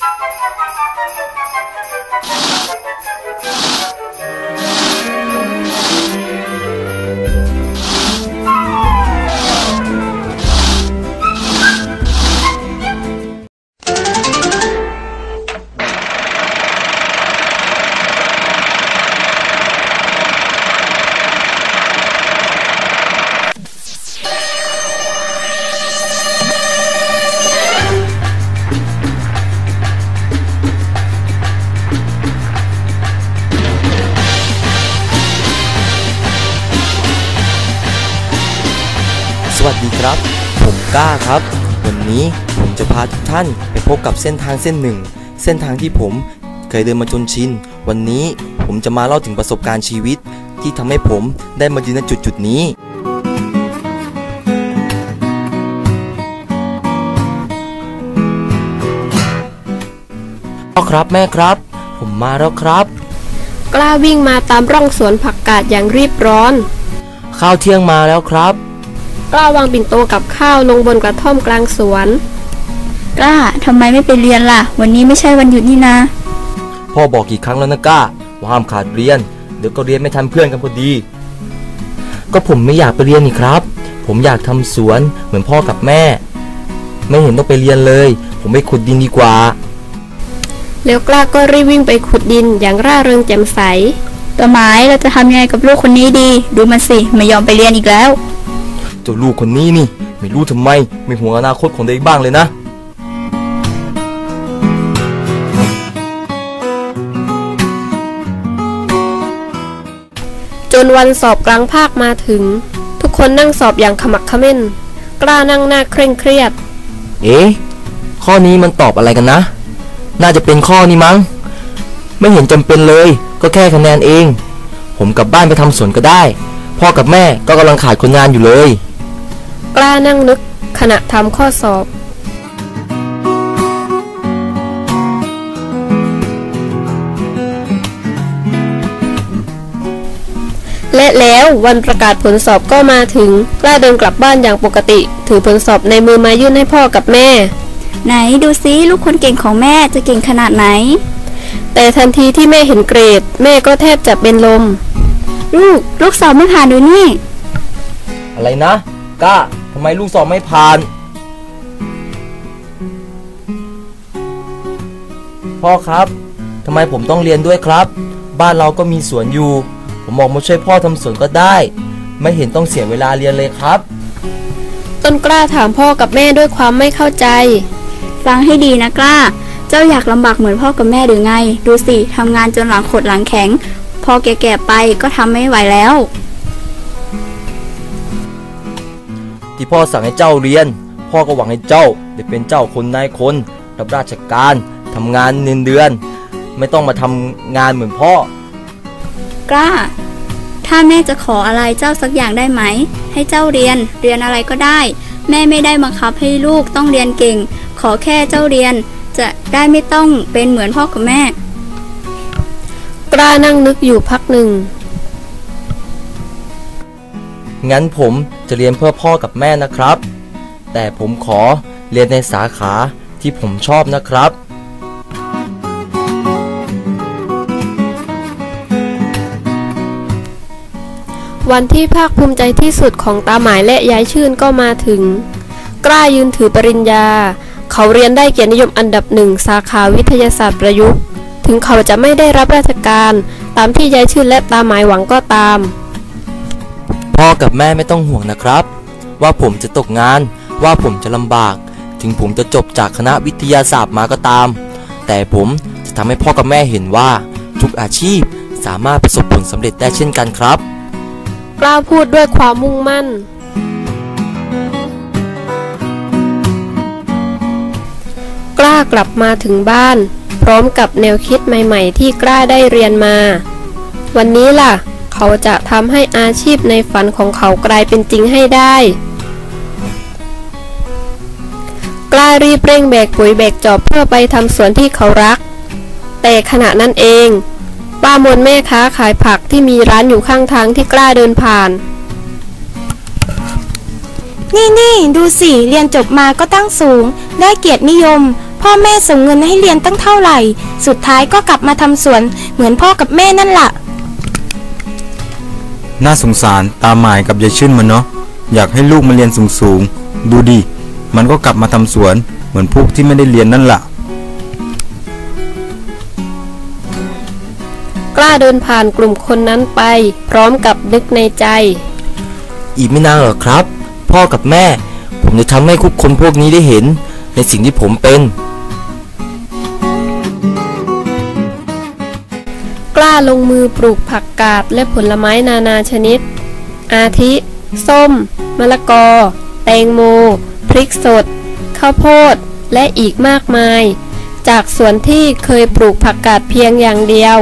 Thank you. ครับ ผมก้าครับ วันนี้ผมจะพาทุกท่านไปพบกับเส้นทางเส้นหนึ่ง เส้นทางที่ผมเคยเดินมาจนชิน วันนี้ผมจะมาเล่าถึงประสบการณ์ชีวิต ที่ทำให้ผมได้มายืนณจุดจุดๆนี้พ่อครับแม่ครับ ผมมาแล้วครับ กล้าวิ่งมาตามร่องสวนผักกาดอย่างรีบร้อน ข้าวเที่ยงมาแล้วครับ กล้าวางปิ่นโตกับข้าวลงบนกระท่อมกลางสวน กล้าทำไมไม่ไปเรียนล่ะ วันนี้ไม่ใช่วันหยุดนี่นะ พ่อบอกกี่ครั้งแล้วนะก้าว่าห้ามขาดเรียน เดี๋ยวก็เรียนไม่ทันเพื่อนกันพอดี ก็ผมไม่อยากไปเรียนนี่ครับ ผมอยากทำสวนเหมือนพ่อกับแม่ ไม่เห็นต้องไปเรียนเลย ผมไปขุดดินดีกว่า แล้วกล้าก็รีบวิ่งไปขุดดินอย่างร่าเริงแจ่มใสตัวไม้เราจะทำยังไงกับลูกคนนี้ดี ดูมันสิ ไม่ยอมไปเรียนอีกแล้วเจ้าลูกคนนี้นี่ ไม่รู้ทำไม ไม่ห่วงอนาคตของตัวเองบ้างเลยนะจนวันสอบกลางภาคมาถึง ทุกคนนั่งสอบอย่างขมักเขม้น กล้านั่งหน้าเคร่งเครียด เอ๊ะข้อนี้มันตอบอะไรกันนะ น่าจะเป็นข้อนี้มั้ง ไม่เห็นจำเป็นเลย ก็แค่คะแนนเอง ผมกลับบ้านไปทำสวนก็ได้ พ่อกับแม่ก็กำลังขาดคนงานอยู่เลย กล้านั่งนึกขณะทำข้อสอบ และแล้ววันประกาศผลสอบก็มาถึง กล้าเดินกลับบ้านอย่างปกติ ถือผลสอบในมือมายื่นให้พ่อกับแม่ ไหนดูซิลูกคนเก่งของแม่จะเก่งขนาดไหน แต่ทันทีที่แม่เห็นเกรด แม่ก็แทบจะเป็นลม ลูก ลูกสอบไม่ผ่านดูนี่ อะไรนะ ก้าทำไมลูกสอบไม่ผ่าน พ่อครับทำไมผมต้องเรียนด้วยครับ บ้านเราก็มีสวนอยู่ ผมออกมาช่วยพ่อทำสวนก็ได้ ไม่เห็นต้องเสียเวลาเรียนเลยครับ ต้นกล้าถามพ่อกับแม่ด้วยความไม่เข้าใจ ฟังให้ดีนะกล้า เจ้าอยากลำบากเหมือนพ่อกับแม่หรือไง ดูสิทำงานจนหลังขดหลังแข็ง พอแก่ๆไปก็ทำไม่ไหวแล้ว ที่พ่อสั่งให้เจ้าเรียน พ่อก็หวังให้เจ้าได้เป็นเจ้าคนนายคนรับราชการทำงานเงินเดือน ไม่ต้องมาทำงานเหมือนพ่อ กล้า ถ้าแม่จะขออะไรเจ้าสักอย่างได้ไหม ให้เจ้าเรียนเรียนอะไรก็ได้ แม่ไม่ได้บังคับให้ลูกต้องเรียนเก่ง ขอแค่เจ้าเรียน จะได้ไม่ต้องเป็นเหมือนพ่อกับแม่ กล้านั่งนึกอยู่พักหนึ่งงั้นผม จะเรียนเพื่อพ่อกับแม่นะครับ แต่ผมขอเรียนในสาขาที่ผมชอบนะครับ วันที่ภาคภูมิใจที่สุดของตาหมายและยายชื่นก็มาถึง กล้ายืนถือปริญญา เขาเรียนได้เกียรตินิยมอันดับหนึ่งสาขาวิทยาศาสตร์ประยุกต์ ถึงเขาจะไม่ได้รับราชการ ตามที่ยายชื่นและตาหมายหวังก็ตาม พ่อกับแม่ไม่ต้องห่วงนะครับ ว่าผมจะตกงานว่าผมจะลำบาก ถึงผมจะจบจากคณะวิทยาศาสตร์มาก็ตาม แต่ผมจะทำให้พ่อกับแม่เห็นว่า ทุกอาชีพสามารถประสบผลสำเร็จได้เช่นกันครับ กล้าพูดด้วยความมุ่งมั่น กล้ากลับมาถึงบ้าน พร้อมกับแนวคิดใหม่ ๆ ที่กล้าได้เรียนมา วันนี้ล่ะ เขาจะทำให้อาชีพในฝันของเขากลายเป็นจริงให้ได้ กล้ารีบเร่งแบกปุ๋ยแบกจอบเพื่อไปทำสวนที่เขารัก แต่ขณะนั้นเอง ป้ามนแม่ค้าขายผักที่มีร้านอยู่ข้างทางที่กล้าเดินผ่าน นี่นี่ดูสิเรียนจบมาก็ตั้งสูง ได้เกียรตินิยมพ่อแม่ส่งเงินให้เรียนตั้งเท่าไหร่ สุดท้ายก็กลับมาทำสวนเหมือนพ่อกับแม่นั่นล่ะ น่าสงสารตาหมายกับยายชื่นมันเนาะอยากให้ลูกมาเรียนสูงๆ ดูดิ มันก็กลับมาทำสวน เหมือนพวกที่ไม่ได้เรียนนั่นล่ะ กล้าเดินผ่านกลุ่มคนนั้นไป พร้อมกับนึกในใจ อีกไม่นานหรอกครับ พ่อกับแม่ ผมจะทำให้ทุกคนพวกนี้ได้เห็น ในสิ่งที่ผมเป็น ล้าลงมือปลูกผักกาดและผลไม้นานาชนิด อาทิ ส้ม มะละกอ แตงโม พริกสด ข้าวโพด และอีกมากมาย จากสวนที่เคยปลูกผักกาดเพียงอย่างเดียว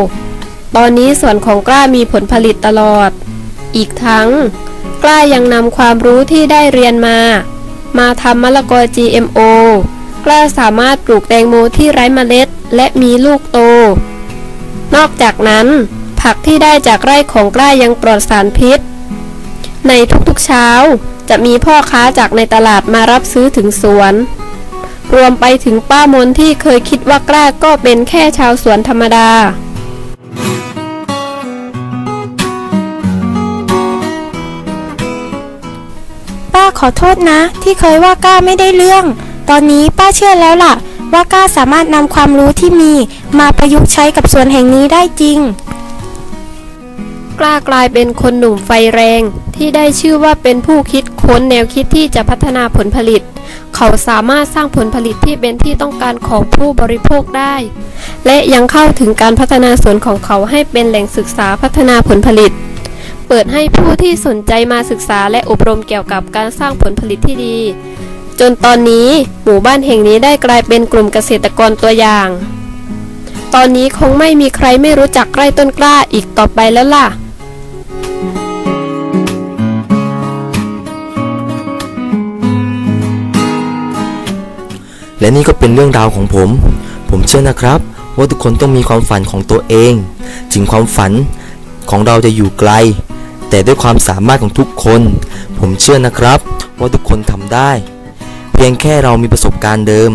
ตอนนี้สวนของกล้ามีผลผลิตตลอด อีกทั้ง กล้ายังนำความรู้ที่ได้เรียนมา มาทำมะละกอ GMO กล้าสามารถปลูกแตงโมที่ไร้เมล็ด และมีลูกโต นอกจากนั้น ผักที่ได้จากไร่ของกล้ายังปลอดสารพิษ ในทุกๆเช้าจะมีพ่อค้าจากในตลาดมารับซื้อถึงสวน รวมไปถึงป้ามนที่เคยคิดว่ากล้าก็เป็นแค่ชาวสวนธรรมดา ป้าขอโทษนะที่เคยว่ากล้าไม่ได้เรื่อง ตอนนี้ป้าเชื่อแล้วล่ะ ว่าก้าสามารถนำความรู้ที่มีมาประยุกต์ใช้กับสวนแห่งนี้ได้จริง กล้ากลายเป็นคนหนุ่มไฟแรง ที่ได้ชื่อว่าเป็นผู้คิดค้นแนวคิดที่จะพัฒนาผลผลิต เขาสามารถสร้างผลผลิตที่เป็นที่ต้องการของผู้บริโภคได้ และยังเข้าถึงการพัฒนาสวนของเขาให้เป็นแหล่งศึกษาพัฒนาผลผลิต เปิดให้ผู้ที่สนใจมาศึกษาและอบรมเกี่ยวกับการสร้างผลผลิตที่ดี จนตอนนี้หมู่บ้านแห่งนี้ได้กลายเป็นกลุ่มเกษตรกรตัวอย่าง ตอนนี้คงไม่มีใครไม่รู้จักไร่ต้นกล้าอีกต่อไปแล้วล่ะและนี่ก็เป็นเรื่องราวของผม ผมเชื่อนะครับ ว่าทุกคนต้องมีความฝันของตัวเอง ถึงความฝันของเราจะอยู่ไกล แต่ด้วยความสามารถของทุกคน ผมเชื่อนะครับ ว่าทุกคนทำได้ เพียงแค่เรามีประสบการณ์เดิม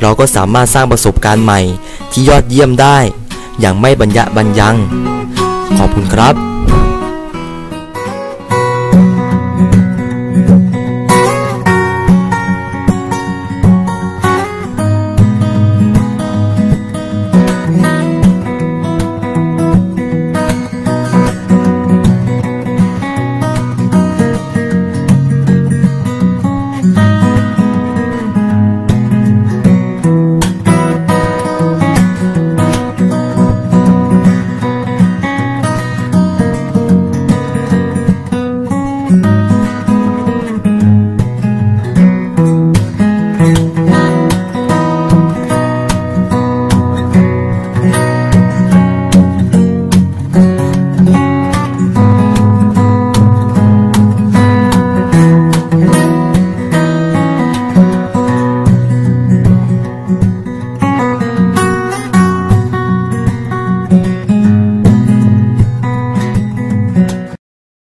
เราก็สามารถสร้างประสบการณ์ใหม่ที่ยอดเยี่ยมได้ อย่างไม่บรรยะบรรยัง ขอบคุณครับ